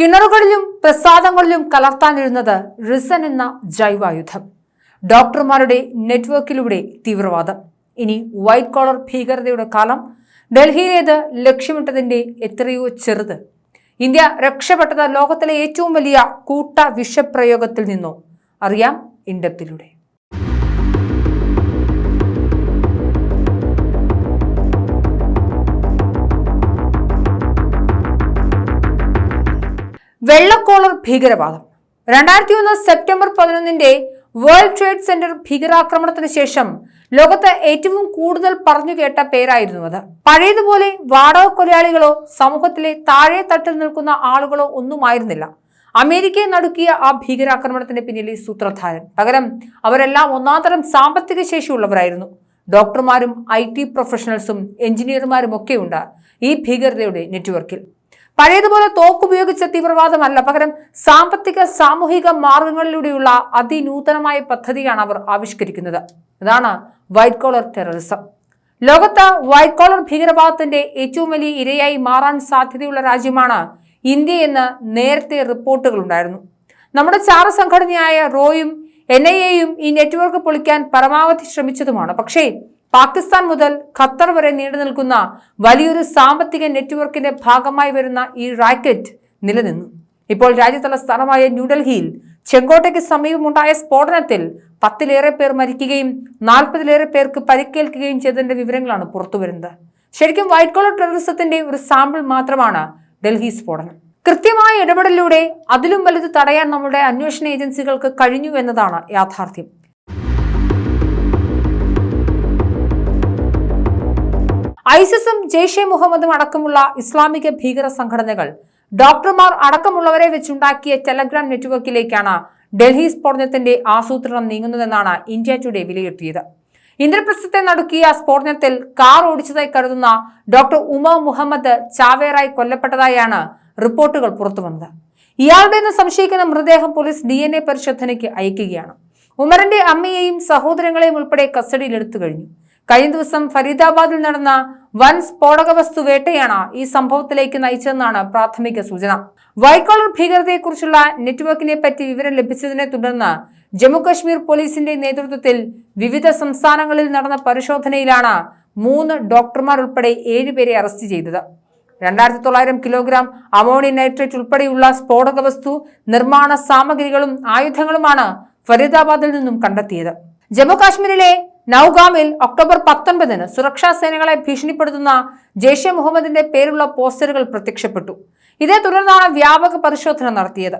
കിണറുകളിലും പ്രസാദങ്ങളിലും കലർത്താനിരുന്നത് resent എന്ന ജൈവായുധം. ഡോക്ടർമാരുടെ നെറ്റ്വർക്കിലൂടെ തീവ്രവാദം. ഇനി വൈറ്റ് കോളർ ഭീകരതയുടെ കാലം ഡൽഹിയിലേത് ലക്ഷ്യമിട്ടതിന്റെ എത്രയോ ചെറുത്. ഇന്ത്യ രക്ഷപ്പെട്ടത് ലോകത്തിലെ ഏറ്റവും വലിയ കൂട്ട വിഷപ്രയോഗത്തിൽ നിന്നോ? അറിയാം ഇൻഡപ്തിലൂടെ. വെള്ളക്കോളർ ഭീകരവാദം. രണ്ടായിരത്തി ഒന്ന് സെപ്റ്റംബർ പതിനൊന്നിന്റെ വേൾഡ് ട്രേഡ് സെന്റർ ഭീകരാക്രമണത്തിന് ശേഷം ലോകത്ത് ഏറ്റവും കൂടുതൽ പറഞ്ഞു കേട്ട പേരായിരുന്നു അത്. പഴയതുപോലെ വാടക കൊലയാളികളോ സമൂഹത്തിലെ താഴെ തട്ടിൽ നിൽക്കുന്ന ആളുകളോ ഒന്നുമായിരുന്നില്ല. അമേരിക്കയെ നടുക്കിയ ആ ഭീകരാക്രമണത്തിന് പിന്നിലെ സൂത്രധാരൻ. പകരം അവരെല്ലാം ഒന്നാന്തരം സാമ്പത്തിക ശേഷിയുള്ളവരായിരുന്നു. ഡോക്ടർമാരും ഐ ടി പ്രൊഫഷണൽസും എഞ്ചിനീയർമാരും ഒക്കെയുണ്ട് ഈ ഭീകരതയുടെ നെറ്റ്വർക്കിൽ. പഴയതുപോലെ തോക്കുപയോഗിച്ച തീവ്രവാദമല്ല. പകരം സാമ്പത്തിക സാമൂഹിക മാർഗങ്ങളിലൂടെയുള്ള അതിനൂതനമായ പദ്ധതിയാണ് അവർ ആവിഷ്കരിക്കുന്നത്. അതാണ് വൈറ്റ് കോളർ ടെററിസം ലോകത്ത് വൈറ്റ് കോളർ ഭീകരവാദത്തിന്റെ ഏറ്റവും വലിയ ഇരയായി മാറാൻ സാധ്യതയുള്ള രാജ്യമാണ് ഇന്ത്യ എന്ന് നേരത്തെ റിപ്പോർട്ടുകൾ ഉണ്ടായിരുന്നു. നമ്മുടെ ചാര സംഘടനയായ റോയും എൻ ഐ എയും ഈ നെറ്റ്വർക്ക് പൊളിക്കാൻ പരമാവധി ശ്രമിച്ചതുമാണ്. പക്ഷേ പാകിസ്ഥാൻ മുതൽ ഖത്തർ വരെ നീണ്ടു നിൽക്കുന്ന വലിയൊരു സാമ്പത്തിക നെറ്റ്വർക്കിന്റെ ഭാഗമായി വരുന്ന ഈ റാക്കറ്റ് നിലനിന്നു. ഇപ്പോൾ രാജ്യതലസ്ഥാനമായ ന്യൂഡൽഹിയിൽ ചെങ്കോട്ടയ്ക്ക് സമീപമുണ്ടായ സ്ഫോടനത്തിൽ പത്തിലേറെ പേർ മരിക്കുകയും നാൽപ്പതിലേറെ പേർക്ക് പരിക്കേൽക്കുകയും ചെയ്തതിന്റെ വിവരങ്ങളാണ് പുറത്തുവരുന്നത്. ശരിക്കും വൈറ്റ് കോളർ ടെററിസത്തിന്റെ ഒരു സാമ്പിൾ മാത്രമാണ് ഡൽഹി സ്ഫോടനം. കൃത്യമായ ഇടപെടലിലൂടെ അതിലും വലുത് തടയാൻ നമ്മുടെ അന്വേഷണ ഏജൻസികൾക്ക് കഴിഞ്ഞു എന്നതാണ് യാഥാർത്ഥ്യം. ഐസിസും ജെയ്ഷെ മുഹമ്മദും അടക്കമുള്ള ഇസ്ലാമിക ഭീകര സംഘടനകൾ ഡോക്ടർമാർ അടക്കമുള്ളവരെ വെച്ചുണ്ടാക്കിയ ടെലഗ്രാം നെറ്റ്വർക്കിലേക്കാണ് ഡൽഹി സ്ഫോടനത്തിന്റെ ആസൂത്രണം നീങ്ങുന്നതെന്നാണ് ഇന്ത്യ ടുഡേ വിലയിരുത്തിയത്. ഇന്ദ്രപ്രസ്ഥത്തെ നടുക്കിയ സ്ഫോടനത്തിൽ കാർ ഓടിച്ചതായി കരുതുന്ന ഡോക്ടർ ഉമ മുഹമ്മദ് ചാവേറായി കൊല്ലപ്പെട്ടതായാണ് റിപ്പോർട്ടുകൾ പുറത്തുവന്നത്. ഇയാളുടെ എന്ന് സംശയിക്കുന്ന മൃതദേഹം പോലീസ് ഡി എൻ എ പരിശോധനയ്ക്ക് അയക്കുകയാണ്. ഉമറിന്റെ അമ്മയെയും സഹോദരങ്ങളെയും ഉൾപ്പെടെ കസ്റ്റഡിയിലെടുത്തു കഴിഞ്ഞു. കഴിഞ്ഞ ദിവസം ഫരീദാബാദിൽ നടന്ന വൻ സ്ഫോടക വസ്തു വേട്ടയാണ് ഈ സംഭവത്തിലേക്ക് നയിച്ചതെന്നാണ് പ്രാഥമിക സൂചന. വൈക്കോളർ ഭീകരതയെക്കുറിച്ചുള്ള നെറ്റ്വർക്കിനെ പറ്റി വിവരം ലഭിച്ചതിനെ തുടർന്ന് ജമ്മുകശ്മീർ പോലീസിന്റെ നേതൃത്വത്തിൽ വിവിധ സംസ്ഥാനങ്ങളിൽ നടന്ന പരിശോധനയിലാണ് മൂന്ന് ഡോക്ടർമാർ ഉൾപ്പെടെ ഏഴുപേരെ അറസ്റ്റ് ചെയ്തത്. രണ്ടായിരത്തി തൊള്ളായിരം കിലോഗ്രാം അമോണിയം നൈട്രേറ്റ് ഉൾപ്പെടെയുള്ള സ്ഫോടക വസ്തു നിർമ്മാണ സാമഗ്രികളും ആയുധങ്ങളുമാണ് ഫരീദാബാദിൽ നിന്നും കണ്ടെത്തിയത്. ജമ്മു കാശ്മീരിലെ നൌഗാമിൽ ഒക്ടോബർ പത്തൊൻപതിന് സുരക്ഷാ സേനകളെ ഭീഷണിപ്പെടുത്തുന്ന ജെയ്ഷെ മുഹമ്മദിന്റെ പേരുള്ള പോസ്റ്ററുകൾ പ്രത്യക്ഷപ്പെട്ടു. ഇതേ തുടർന്നാണ് വ്യാപക പരിശോധന നടത്തിയത്.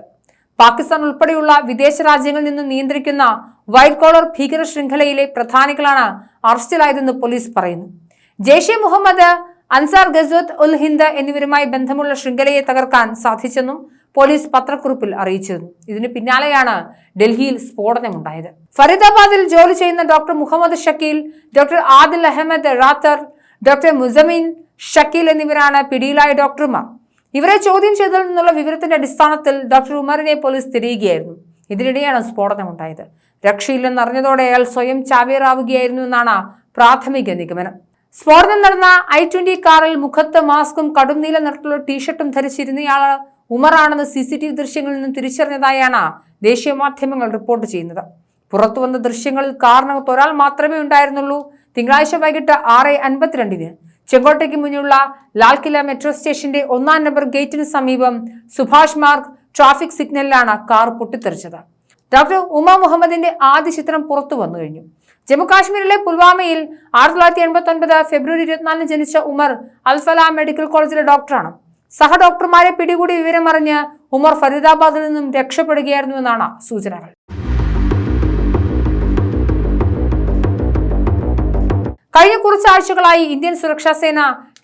പാകിസ്ഥാൻ ഉൾപ്പെടെയുള്ള വിദേശ രാജ്യങ്ങളിൽ നിന്ന് നിയന്ത്രിക്കുന്ന വൈറ്റ് കോളർ ഭീകര ശൃംഖലയിലെ പ്രധാനികളാണ് അറസ്റ്റിലായതെന്ന് പോലീസ് പറയുന്നു. ജെയ്ഷെ മുഹമ്മദ് അൻസാർ ഗസ്വത്ത് ഉൽ ഹിന്ദ് എന്നിവരുമായി ബന്ധമുള്ള ശൃംഖലയെ തകർക്കാൻ സാധിച്ചെന്നും പോലീസ് പത്രക്കുറിപ്പിൽ അറിയിച്ചിരുന്നു. ഇതിന് പിന്നാലെയാണ് ഡൽഹിയിൽ സ്ഫോടനമുണ്ടായത്. ഫരീദാബാദിൽ ജോലി ചെയ്യുന്ന doctor Muhammad Shakeel doctor Adil Ahmad Rather doctor Muzammil Shakeel എന്നിവരാണ് പിടിയിലായ ഡോക്ടർമാർ. ഇവരെ ചോദ്യം ചെയ്തതിൽ നിന്നുള്ള വിവരത്തിന്റെ അടിസ്ഥാനത്തിൽ ഡോക്ടർ ഉമറിനെ പോലീസ് തിരിയുകയായിരുന്നു. ഇതിനിടെയാണ് സ്ഫോടനമുണ്ടായത്. രക്ഷയില്ലെന്നറിഞ്ഞതോടെ അയാൾ സ്വയം ചാവേറാവുകയായിരുന്നു എന്നാണ് പ്രാഥമിക നിഗമനം. സ്ഫോടനം നടന്ന ഐ ട്വന്റി കാറിൽ മുഖത്ത് മാസ്കും കടും നീല നിറത്തിലുള്ള ടീഷർട്ടും ധരിച്ചിരുന്നയാൾ ഉമറാണെന്ന് സി സി ടി വി ദൃശ്യങ്ങളിൽ നിന്ന് തിരിച്ചറിഞ്ഞതായാണ് ദേശീയ മാധ്യമങ്ങൾ റിപ്പോർട്ട് ചെയ്യുന്നത്. പുറത്തുവന്ന ദൃശ്യങ്ങളിൽ കാറിനകത്ത് ഒരാൾ മാത്രമേ ഉണ്ടായിരുന്നുള്ളൂ. തിങ്കളാഴ്ച വൈകിട്ട് ആറ് അൻപത്തിരണ്ടിന് ചെങ്കോട്ടയ്ക്ക് മുന്നിലുള്ള ലാൽകില മെട്രോ സ്റ്റേഷന്റെ ഒന്നാം നമ്പർ ഗേറ്റിന് സമീപം സുഭാഷ് മാർഗ് ട്രാഫിക് സിഗ്നലിലാണ് കാർ പൊട്ടിത്തെറിച്ചത്. ഡോക്ടർ ഉമ മുഹമ്മദിന്റെ ആദ്യ ചിത്രം പുറത്തു വന്നു കഴിഞ്ഞു. ജമ്മുകാശ്മീരിലെ പുൽവാമയിൽ ആയിരത്തി തൊള്ളായിരത്തി എൺപത്തി ഒൻപത് ഫെബ്രുവരി ഇരുപത്തിനാലിന് ജനിച്ച ഉമർ അൽഫല മെഡിക്കൽ കോളേജിലെ ഡോക്ടറാണ്. സഹ ഡോക്ടർമാരെ പിടികൂടി വിവരമറിഞ്ഞ് ഉമർ ഫരീദാബാദിൽ നിന്നും രക്ഷപ്പെടുകയായിരുന്നു എന്നാണ് സൂചനകൾ. കഴിഞ്ഞ കുറച്ച് ആഴ്ചകളായി ഇന്ത്യൻ സുരക്ഷാ സേന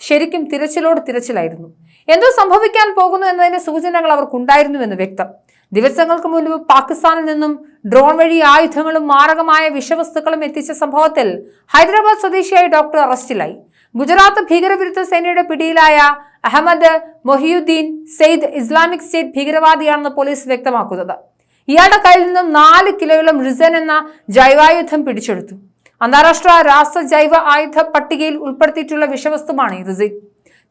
ശരിക്കും തിരച്ചിലോട് തിരച്ചിലായിരുന്നു. എന്തോ സംഭവിക്കാൻ പോകുന്നു എന്നതിന്റെ സൂചനകൾ അവർക്കുണ്ടായിരുന്നുവെന്ന് വ്യക്തം. ദിവസങ്ങൾക്ക് മുൻപ് പാകിസ്ഥാനിൽ നിന്നും ഡ്രോൺ വഴി ആയുധങ്ങളും മാരകമായ വിഷവസ്തുക്കളും എത്തിച്ച സംഭവത്തിൽ ഹൈദരാബാദ് സ്വദേശിയായ ഡോക്ടർ അറസ്റ്റിലായി. ഗുജറാത്ത് ഭീകരവിരുദ്ധ സേനയുടെ പിടിയിലായ അഹമ്മദ് മൊഹിയുദ്ദീൻ സെയ്ദ് ഇസ്ലാമിക് സ്റ്റേറ്റ് ഭീകരവാദിയാണെന്ന് പോലീസ് വ്യക്തമാക്കുന്നത്. ഇയാളുടെ കയ്യിൽ നിന്നും നാല് കിലോയോളം റിസൻ എന്ന ജൈവായുധം പിടിച്ചെടുത്തു. അന്താരാഷ്ട്ര രാസ ജൈവ ആയുധ പട്ടികയിൽ ഉൾപ്പെടുത്തിയിട്ടുള്ള വിഷവസ്തുവാണ് ഈ റിസിൻ.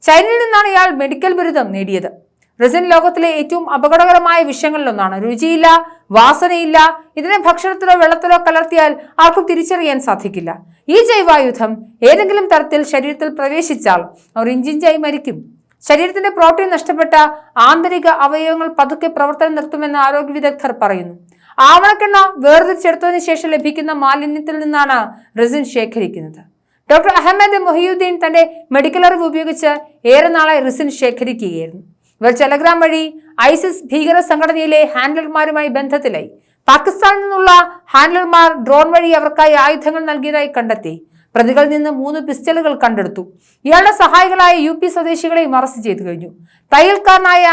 ചൈനയിൽ നിന്നാണ് ഇയാൾ മെഡിക്കൽ ബിരുദം നേടിയത്. റെസിൻ ലോകത്തിലെ ഏറ്റവും അപകടകരമായ വിഷയങ്ങളിലൊന്നാണ്. രുചിയില്ല വാസനയില്ല ഇതിനെ ഭക്ഷണത്തിലോ വെള്ളത്തിലോ കലർത്തിയാൽ ആർക്കും തിരിച്ചറിയാൻ സാധിക്കില്ല. ഈ ജൈവായുധം ഏതെങ്കിലും തരത്തിൽ ശരീരത്തിൽ പ്രവേശിച്ചാൽ അവർ ഇഞ്ചിഞ്ചായി മരിക്കും. ശരീരത്തിന്റെ പ്രോട്ടീൻ നഷ്ടപ്പെട്ട ആന്തരിക അവയവങ്ങൾ പതുക്കെ പ്രവർത്തനം നിർത്തുമെന്ന് ആരോഗ്യ വിദഗ്ധർ പറയുന്നു. ആവണക്കെണ്ണ വേർതിരിച്ചെടുത്തതിനു ശേഷം ലഭിക്കുന്ന മാലിന്യത്തിൽ നിന്നാണ് റെസിൻ ശേഖരിക്കുന്നത്. ഡോക്ടർ അഹമ്മദ് മൊഹിയുദ്ദീൻ തന്റെ മെഡിക്കൽ അറിവ് ഉപയോഗിച്ച് ഏറെ നാളായി റിസിൻ ശേഖരിക്കുകയായിരുന്നു. ഇവർ ടെലഗ്രാം വഴി ഐസിസ് ഭീകര സംഘടനയിലെ ഹാൻഡലർമാരുമായി ബന്ധത്തിലായി. പാകിസ്ഥാനിൽ നിന്നുള്ള ഹാൻഡലർമാർ ഡ്രോൺ വഴി അവർക്കായി ആയുധങ്ങൾ നൽകിയതായി കണ്ടെത്തി. പ്രതികളിൽ നിന്ന് മൂന്ന് പിസ്റ്റലുകൾ കണ്ടെടുത്തു. ഇയാളുടെ സഹായികളായ യു പി സ്വദേശികളെയും അറസ്റ്റ് ചെയ്തു കഴിഞ്ഞു. തയ്യൽക്കാരനായ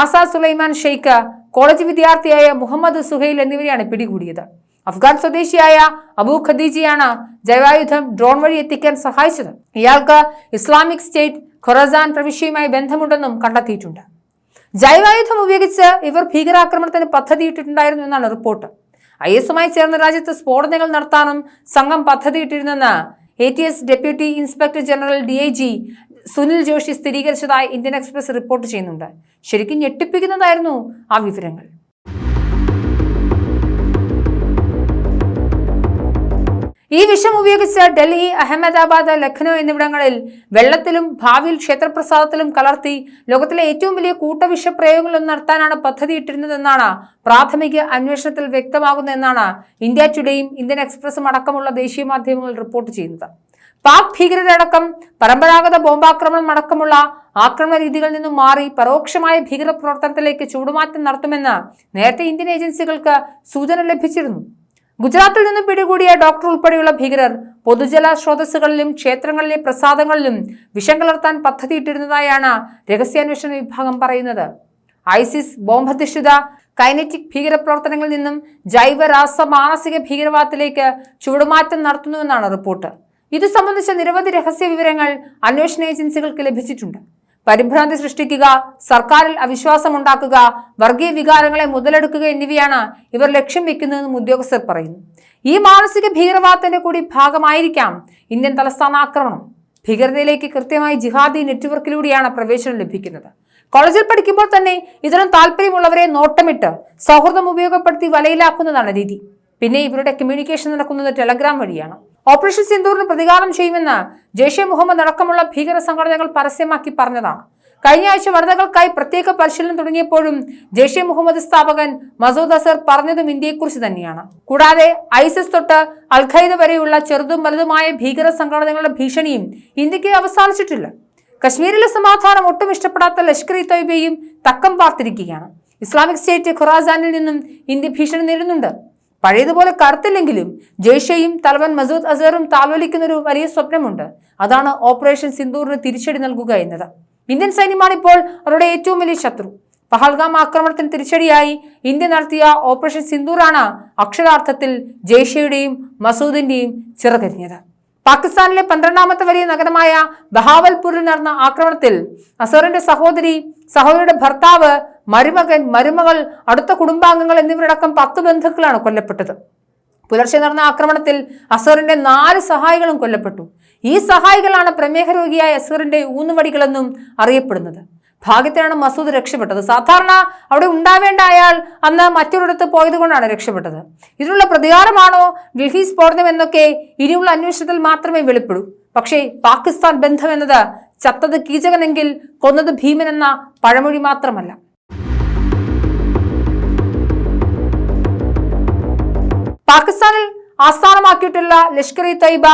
ആസാദ് സുലൈമാൻ ഷെയ്ഖ് കോളേജ് വിദ്യാർത്ഥിയായ മുഹമ്മദ് സുഹൈൽ എന്നിവരെയാണ് പിടികൂടിയത്. അഫ്ഗാൻ സ്വദേശിയായ അബൂ ഖദീജിയാണ് ജൈവായുധം ഡ്രോൺ വഴി എത്തിക്കാൻ സഹായിച്ചത്. ഇയാൾക്ക് ഇസ്ലാമിക് സ്റ്റേറ്റ് ഖൊറസാൻ പ്രവിശ്യയുമായി ബന്ധമുണ്ടെന്നും കണ്ടെത്തിയിട്ടുണ്ട്. ജൈവായുധം ഉപയോഗിച്ച് ഇവർ ഭീകരാക്രമണത്തിന് പദ്ധതിയിട്ടിട്ടുണ്ടായിരുന്നു എന്നാണ് റിപ്പോർട്ട്. ഐ എസുമായി ചേർന്ന രാജ്യത്ത് സ്ഫോടനങ്ങൾ നടത്താനും സംഘം പദ്ധതിയിട്ടിരുന്നെന്ന് A T S deputy inspector general D I G Sunil Joshi സ്ഥിരീകരിച്ചതായി ഇന്ത്യൻ എക്സ്പ്രസ് റിപ്പോർട്ട് ചെയ്യുന്നുണ്ട്. ശരിക്കും ഞെട്ടിപ്പിക്കുന്നതായിരുന്നു ആ വിവരങ്ങൾ. ഈ വിഷം ഉപയോഗിച്ച് ഡൽഹി അഹമ്മദാബാദ് ലഖ്നൗ എന്നിവിടങ്ങളിൽ വെള്ളത്തിലും ഭാവിയിൽ ക്ഷേത്രപ്രസാദത്തിലും കലർത്തി ലോകത്തിലെ ഏറ്റവും വലിയ കൂട്ടവിഷ പ്രയോഗങ്ങളും നടത്താനാണ് പദ്ധതിയിട്ടിരുന്നതെന്നാണ് പ്രാഥമിക അന്വേഷണത്തിൽ വ്യക്തമാകുന്നതെന്നാണ് ഇന്ത്യ ടുഡേയും ഇന്ത്യൻ എക്സ്പ്രസും അടക്കമുള്ള ദേശീയ മാധ്യമങ്ങൾ റിപ്പോർട്ട് ചെയ്യുന്നത്. പാക് ഭീകരരടക്കം പരമ്പരാഗത ബോംബാക്രമണം അടക്കമുള്ള ആക്രമണ രീതികളിൽ നിന്നും മാറി പരോക്ഷമായ ഭീകരപ്രവർത്തനത്തിലേക്ക് ചൂടുമാറ്റം നടത്തുമെന്ന് നേരത്തെ ഇന്ത്യൻ ഏജൻസികൾക്ക് സൂചന ലഭിച്ചിരുന്നു. ഗുജറാത്തിൽ നിന്ന് പിടികൂടിയ ഡോക്ടർ ഉൾപ്പെടെയുള്ള ഭീകരർ പൊതുജല സ്രോതസ്സുകളിലും ക്ഷേത്രങ്ങളിലെ പ്രസാദങ്ങളിലും വിഷം കലർത്താൻ പദ്ധതിയിട്ടിരുന്നതായാണ് രഹസ്യാന്വേഷണ വിഭാഗം പറയുന്നത്. ഐസിസ് ബോംബധിഷ്ഠിത കൈനറ്റിക് ഭീകരപ്രവർത്തനങ്ങളിൽ നിന്നും ജൈവ രാസ മാനസിക ഭീകരവാദത്തിലേക്ക് ചുവടുമാറ്റം നടത്തുന്നുവെന്നാണ് റിപ്പോർട്ട്. ഇതു സംബന്ധിച്ച നിരവധി രഹസ്യ വിവരങ്ങൾ അന്വേഷണ ഏജൻസികൾക്ക് ലഭിച്ചിട്ടുണ്ട്. പരിഭ്രാന്തി സൃഷ്ടിക്കുക സർക്കാരിൽ അവിശ്വാസമുണ്ടാക്കുക വർഗീയ വികാരങ്ങളെ മുതലെടുക്കുക എന്നിവയാണ് ഇവർ ലക്ഷ്യം വെക്കുന്നതെന്നും ഉദ്യോഗസ്ഥർ പറയുന്നു. ഈ മാനസിക ഭീകരവാദത്തിന്റെ കൂടി ഭാഗമായിരിക്കാം ഇന്ത്യൻ തലസ്ഥാന ആക്രമണം. ഭീകരതയിലേക്ക് കൃത്യമായി ജിഹാദി നെറ്റ്വർക്കിലൂടെയാണ് പ്രവേശനം ലഭിക്കുന്നത്. കോളേജിൽ പഠിക്കുമ്പോൾ തന്നെ ഇത്തരം താല്പര്യമുള്ളവരെ നോട്ടമിട്ട് സൗഹൃദം ഉപയോഗപ്പെടുത്തി വലയിലാക്കുന്നതാണ് രീതി. പിന്നെ ഇവരുടെ കമ്മ്യൂണിക്കേഷൻ നടക്കുന്നത് ടെലഗ്രാം വഴിയാണ്. ഓപ്പറേഷൻ സിന്ദൂറിന് പ്രതികാരം ചെയ്യുമെന്ന് ജെയ്ഷെ മുഹമ്മദ് അടക്കമുള്ള ഭീകര സംഘടനകൾ പരസ്യമാക്കി പറഞ്ഞതാണ്. കഴിഞ്ഞ ആഴ്ച വനിതകൾക്കായി പ്രത്യേക പരിശീലനം തുടങ്ങിയപ്പോഴും ജെയ്ഷെ മുഹമ്മദ് സ്ഥാപകൻ മസൂദ് അസർ പറഞ്ഞതും ഇന്ത്യയെക്കുറിച്ച് തന്നെയാണ്. കൂടാതെ ഐസിസ് തൊട്ട് അൽഖൈദ വരെയുള്ള ചെറുതും വലുതുമായ ഭീകര സംഘടനകളുടെ ഭീഷണിയും ഇന്ത്യയ്ക്ക് അവസാനിച്ചിട്ടില്ല. കശ്മീരിലെ സമാധാനം ഒട്ടും ഇഷ്ടപ്പെടാത്ത ലഷ്കർ ഇ തൊയ്ബയും തക്കം പാർത്തിരിക്കുകയാണ് ഇസ്ലാമിക് സ്റ്റേറ്റ് ഖുറാസാനിൽ നിന്നും ഇന്ത്യ ഭീഷണി നേരിടുന്നുണ്ട്. പഴയതുപോലെ കറുത്തില്ലെങ്കിലും ജയ്ഷയും തലവൻ മസൂദ് അസറും താലോലിക്കുന്ന ഒരു വലിയ സ്വപ്നമുണ്ട്. അതാണ് ഓപ്പറേഷൻ സിന്ദൂറിന് തിരിച്ചടി നൽകുക എന്നത്. ഇന്ത്യൻ സൈന്യമാണ് ഇപ്പോൾ അവരുടെ ഏറ്റവും വലിയ ശത്രു. പഹൽഗാം ആക്രമണത്തിന് തിരിച്ചടിയായി ഇന്ത്യ നടത്തിയ ഓപ്പറേഷൻ സിന്ദൂറാണ് അക്ഷരാർത്ഥത്തിൽ ജയ്ഷയുടെയും മസൂദിന്റെയും ചിറകരിഞ്ഞത്. പാകിസ്ഥാനിലെ പന്ത്രണ്ടാമത്തെ വലിയ നഗരമായ ബഹാവൽപൂരിൽ നടന്ന ആക്രമണത്തിൽ അസറിന്റെ സഹോദരി സഹോദരിയുടെ ഭർത്താവ് മരുമകൻ മരുമകൾ അടുത്ത കുടുംബാംഗങ്ങൾ എന്നിവരടക്കം പത്ത് ബന്ധുക്കളാണ് കൊല്ലപ്പെട്ടത്. പുലർച്ചെ നടന്ന ആക്രമണത്തിൽ അസറിന്റെ നാല് സഹായികളും കൊല്ലപ്പെട്ടു. ഈ സഹായികളാണ് പ്രമേഹ രോഗിയായ അസറിന്റെ ഊന്നുവടികളെന്നും അറിയപ്പെടുന്നത്. ഭാഗ്യത്തിനാണ് മസൂദ് രക്ഷപ്പെട്ടത്. സാധാരണ അവിടെ ഉണ്ടാവേണ്ട അയാൾ അന്ന് മറ്റൊരിടത്ത് പോയത് കൊണ്ടാണ് രക്ഷപ്പെട്ടത്. ഇതിനുള്ള പ്രതികാരമാണോ ഡൽഹി സ്ഫോടനം എന്നൊക്കെ ഇനിയുള്ള അന്വേഷണത്തിൽ മാത്രമേ വെളിപ്പെടൂ. പക്ഷേ പാകിസ്ഥാൻ ബന്ധം എന്നത് ചത്തത് കീചകനെങ്കിൽ കൊന്നത് ഭീമൻ എന്ന പഴമൊഴി മാത്രമല്ല. പാകിസ്ഥാനിൽ ആസ്ഥാനമാക്കിയിട്ടുള്ള ലഷ്കർ ഇ തൈബ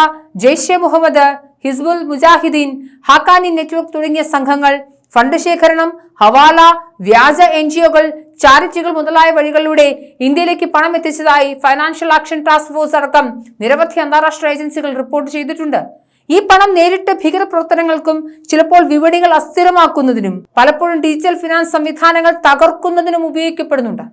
ജെയ്ഷെ മുഹമ്മദ് ഹിസ്ബുൽ മുജാഹിദീൻ ഹാക്കാനി നെറ്റ്വർക്ക് തുടങ്ങിയ സംഘങ്ങൾ ഫണ്ട് ശേഖരണം ഹവാല വ്യാജ എൻ ജിഒകൾ ചാരിറ്റികൾ മുതലായ വഴികളിലൂടെ ഇന്ത്യയിലേക്ക് പണം എത്തിച്ചതായി ഫൈനാൻഷ്യൽ ആക്ഷൻ ടാസ്ക് ഫോഴ്സ് അടക്കം നിരവധി അന്താരാഷ്ട്ര ഏജൻസികൾ റിപ്പോർട്ട് ചെയ്തിട്ടുണ്ട്. ഈ പണം നേരിട്ട് ഭീകരപ്രവർത്തനങ്ങൾക്കും ചിലപ്പോൾ വിപണികൾ അസ്ഥിരമാക്കുന്നതിനും പലപ്പോഴും ഡിജിറ്റൽ ഫിനാൻസ് സംവിധാനങ്ങൾ തകർക്കുന്നതിനും ഉപയോഗിക്കപ്പെടുന്നുണ്ട്.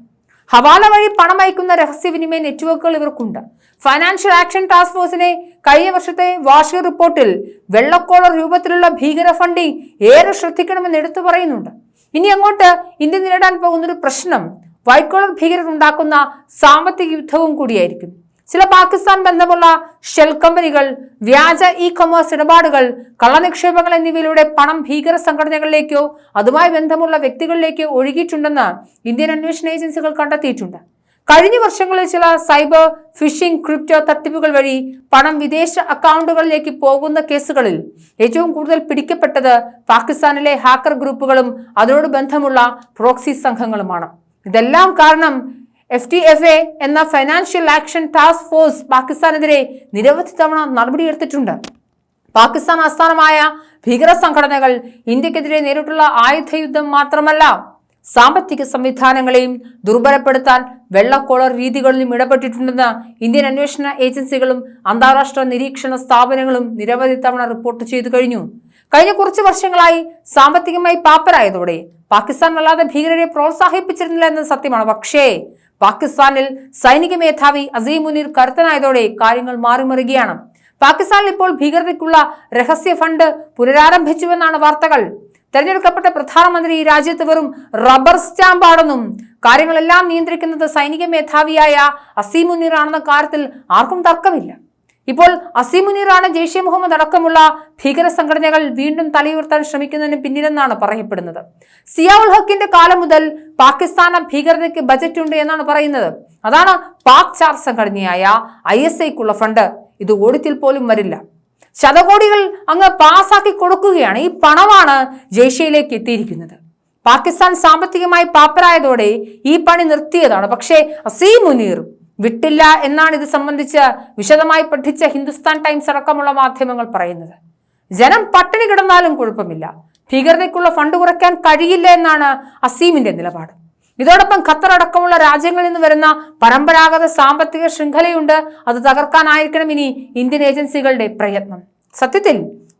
ഹവാല വഴി പണം അയക്കുന്ന രഹസ്യവിനിമയ നെറ്റ്വർക്കുകൾ ഇവർക്കുണ്ട്. ഫൈനാൻഷ്യൽ ആക്ഷൻ ടാസ്ക് ഫോഴ്സിനെ കഴിഞ്ഞ വർഷത്തെ വാർഷിക റിപ്പോർട്ടിൽ വെള്ളക്കോളർ രൂപത്തിലുള്ള ഭീകര ഫണ്ടിംഗ് ഏറെ ശ്രദ്ധിക്കണമെന്ന് എടുത്തു പറയുന്നുണ്ട്. ഇനി അങ്ങോട്ട് ഇന്ത്യ നേരിടാൻ പോകുന്നൊരു പ്രശ്നം വൈറ്റ് കോളർ ഭീകരർ ഉണ്ടാക്കുന്ന സാമ്പത്തിക യുദ്ധവും കൂടിയായിരിക്കും. ചില പാകിസ്ഥാൻ ബന്ധമുള്ള ഷെൽ കമ്പനികൾ വ്യാജ ഇ കൊമേഴ്സ് ഇടപാടുകൾ കള്ളനിക്ഷേപങ്ങൾ എന്നിവയിലൂടെ പണം ഭീകര സംഘടനകളിലേക്കോ അതുമായി ബന്ധമുള്ള വ്യക്തികളിലേക്കോ ഒഴുകിയിട്ടുണ്ടെന്ന് ഇന്ത്യൻ അന്വേഷണ ഏജൻസികൾ കണ്ടെത്തിയിട്ടുണ്ട്. കഴിഞ്ഞ വർഷങ്ങളിൽ ചില സൈബർ ഫിഷിംഗ് ക്രിപ്റ്റോ തട്ടിപ്പുകൾ വഴി പണം വിദേശ അക്കൗണ്ടുകളിലേക്ക് പോകുന്ന കേസുകളിൽ ഏറ്റവും കൂടുതൽ പിടിക്കപ്പെട്ടത് പാകിസ്ഥാനിലെ ഹാക്കർ ഗ്രൂപ്പുകളും അതിനോട് ബന്ധമുള്ള പ്രോക്സി സംഘങ്ങളുമാണ്. ഇതെല്ലാം കാരണം എഫ് ടി എഫ് എ എന്ന ഫൈനാൻഷ്യൽ ആക്ഷൻ ടാസ്ക് ഫോഴ്സ് പാകിസ്ഥാനെതിരെ നിരവധി തവണ നടപടിയെടുത്തിട്ടുണ്ട്. പാകിസ്ഥാൻ ആസ്ഥാനമായ ഭീകര സംഘടനകൾ ഇന്ത്യക്കെതിരെ നേരിട്ടുള്ള ആയുധയുദ്ധം മാത്രമല്ല സാമ്പത്തിക സംവിധാനങ്ങളെയും ദുർബലപ്പെടുത്താൻ വെള്ളക്കോളർ രീതികളിലും ഇടപെട്ടിട്ടുണ്ടെന്ന് ഇന്ത്യൻ അന്വേഷണ ഏജൻസികളും അന്താരാഷ്ട്ര നിരീക്ഷണ സ്ഥാപനങ്ങളും നിരവധി തവണ റിപ്പോർട്ട് ചെയ്തു കഴിഞ്ഞു. കഴിഞ്ഞ കുറച്ച് വർഷങ്ങളായി സാമ്പത്തികമായി പാപ്പരായതോടെ പാകിസ്ഥാൻ വല്ലാതെ ഭീകരരെ പ്രോത്സാഹിപ്പിച്ചിരുന്നില്ല എന്നത് സത്യമാണ്. പക്ഷേ പാകിസ്ഥാനിൽ സൈനിക മേധാവി അസീം മുനീർ കരുത്തനായതോടെ കാര്യങ്ങൾ മാറിമറിയുകയാണ്. പാകിസ്ഥാനിൽ ഇപ്പോൾ ഭീകരതയ്ക്കുള്ള രഹസ്യ ഫണ്ട് പുനരാരംഭിച്ചുവെന്നാണ് വാർത്തകൾ. തെരഞ്ഞെടുക്കപ്പെട്ട പ്രധാനമന്ത്രി ഈ രാജ്യത്ത് വെറും റബ്ബർ സ്റ്റാമ്പാണെന്നും കാര്യങ്ങളെല്ലാം നിയന്ത്രിക്കുന്നത് സൈനിക മേധാവിയായ അസീം മുനീർ ആണെന്ന കാര്യത്തിൽ ആർക്കും തർക്കമില്ല. ഇപ്പോൾ അസീം മുനീറാണ് ജെയ്ഷെ മുഹമ്മദ് അടക്കമുള്ള ഭീകര സംഘടനകൾ വീണ്ടും തലയുയർത്താൻ ശ്രമിക്കുന്നതിന് പിന്നിലെന്നാണ് പറയപ്പെടുന്നത്. സിയാവുൽ ഹക്കിന്റെ കാലം മുതൽ പാകിസ്ഥാന ഭീകരതയ്ക്ക് ബജറ്റ് ഉണ്ട് എന്നാണ് പറയുന്നത്. അതാണ് പാക് ചാർ സംഘടനയായ ഐ എസ് ഐക്കുള്ള ഫണ്ട് ഇത് ഓടിത്തിൽ പോലും വരില്ല. ശതകോടികൾ അങ്ങ് പാസാക്കി കൊടുക്കുകയാണ് ഈ പണമാണ് ജെയ്ഷയിലേക്ക് എത്തിയിരിക്കുന്നത്. പാകിസ്ഥാൻ സാമ്പത്തികമായി പാപ്പരായതോടെ ഈ പണി നിർത്തിയതാണ്. പക്ഷേ അസീം മുനീർ വിട്ടില്ല എന്നാണ് ഇത് സംബന്ധിച്ച് വിശദമായി പഠിച്ച ഹിന്ദുസ്ഥാൻ ടൈംസ് അടക്കമുള്ള മാധ്യമങ്ങൾ പറയുന്നത്. ജനം പട്ടിണി കിടന്നാലും കുഴപ്പമില്ല. ഭീകരതയ്ക്കുള്ള ഫണ്ട് കുറയ്ക്കാൻ കഴിയില്ല എന്നാണ് അസീമിന്റെ നിലപാട്. ഇതോടൊപ്പം ഖത്തർ അടക്കമുള്ള രാജ്യങ്ങളിൽ നിന്ന് വരുന്ന പരമ്പരാഗത സാമ്പത്തിക ശൃംഖലയുണ്ട്. അത് തകർക്കാനായിരിക്കണം ഇനി ഇന്ത്യൻ ഏജൻസികളുടെ പ്രയത്നം. സത്യത്തിൽ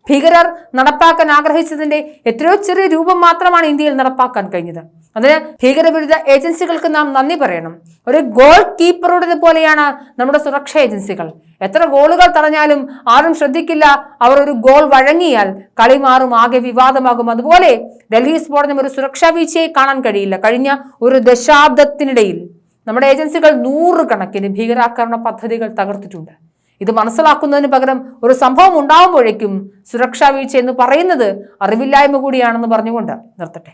ഭീകരർ നടപ്പാക്കാൻ ആഗ്രഹിച്ചതിന്റെ എത്രയോ ചെറിയ രൂപം മാത്രമാണ് ഇന്ത്യയിൽ നടപ്പാക്കാൻ കഴിഞ്ഞത്. അതിന് ഭീകരവിരുദ്ധ ഏജൻസികൾക്ക് നാം നന്ദി പറയണം. ഒരു ഗോൾ കീപ്പറുടേത് പോലെയാണ് നമ്മുടെ സുരക്ഷാ ഏജൻസികൾ. എത്ര ഗോളുകൾ തടഞ്ഞാലും ആരും ശ്രദ്ധിക്കില്ല. അവർ ഒരു ഗോൾ വഴങ്ങിയാൽ കളി മാറും ആകെ വിവാദമാകും. അതുപോലെ ഡൽഹി സ്ഫോടനം ഒരു സുരക്ഷാ വീഴ്ചയെ കാണാൻ കഴിയില്ല. കഴിഞ്ഞ ഒരു ദശാബ്ദത്തിനിടയിൽ നമ്മുടെ ഏജൻസികൾ നൂറുകണക്കിന് ഭീകരാക്രമണ പദ്ധതികൾ തകർത്തിട്ടുണ്ട്. ഇത് മനസ്സിലാക്കുന്നതിന് പകരം ഒരു സംഭവം ഉണ്ടാകുമ്പോഴേക്കും സുരക്ഷാ വീഴ്ച എന്ന് പറയുന്നത് അറിവില്ലായ്മ കൂടിയാണെന്ന് പറഞ്ഞുകൊണ്ട് നിർത്തട്ടെ.